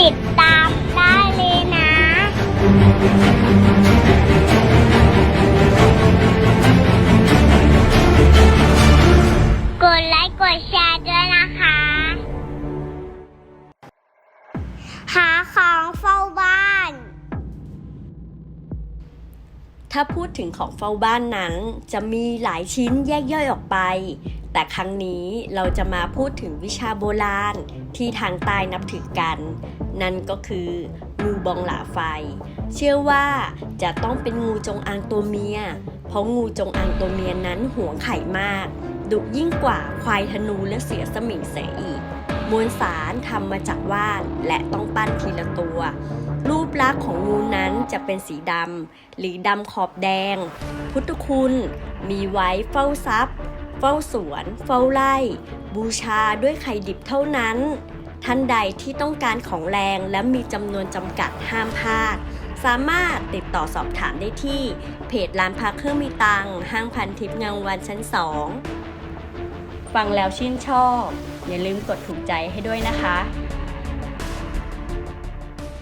ติดตามได้เลยนะกดไลค์กดแชร์ด้วยนะคะ หาของเฝ้าบ้าน ถ้าพูดถึงของเฝ้าบ้านนั้น จะมีหลายชิ้นแยกย่อยออกไป แต่ครั้งนี้เราจะมาพูดถึงวิชาโบราณที่ทางใต้นับถือกัน นั่นก็คือ งูบองหลาไฟ เชื่อว่าจะต้องเป็นงูจงอางตัวเมีย เพราะงูจงอางตัวเมียนั้นหวงไข่มาก ดุยิ่งกว่าควายธนูและเสือสมิงเสียอีก มวลสารทำมาจากว่านและต้องปั้นทีละตัว รูปลักษณ์ของงูนั้นจะเป็นสีดำหรือดำขอบแดง พุทธคุณ มีไว้เฝ้าทรัพย์ เฝ้าสวน เฝ้าไร่ บูชาด้วยไข่ดิบเท่านั้น ท่านใดที่ต้องการของแรงและมีจำนวนจำกัดห้ามพลาด สามารถติดต่อสอบถามได้ที่ เพจร้านพักเครื่องมีตังห้างพันทิพย์งางวันชั้น2ฟังแล้วชื่นชอบ อย่าลืมกดถูกใจให้ด้วยนะคะ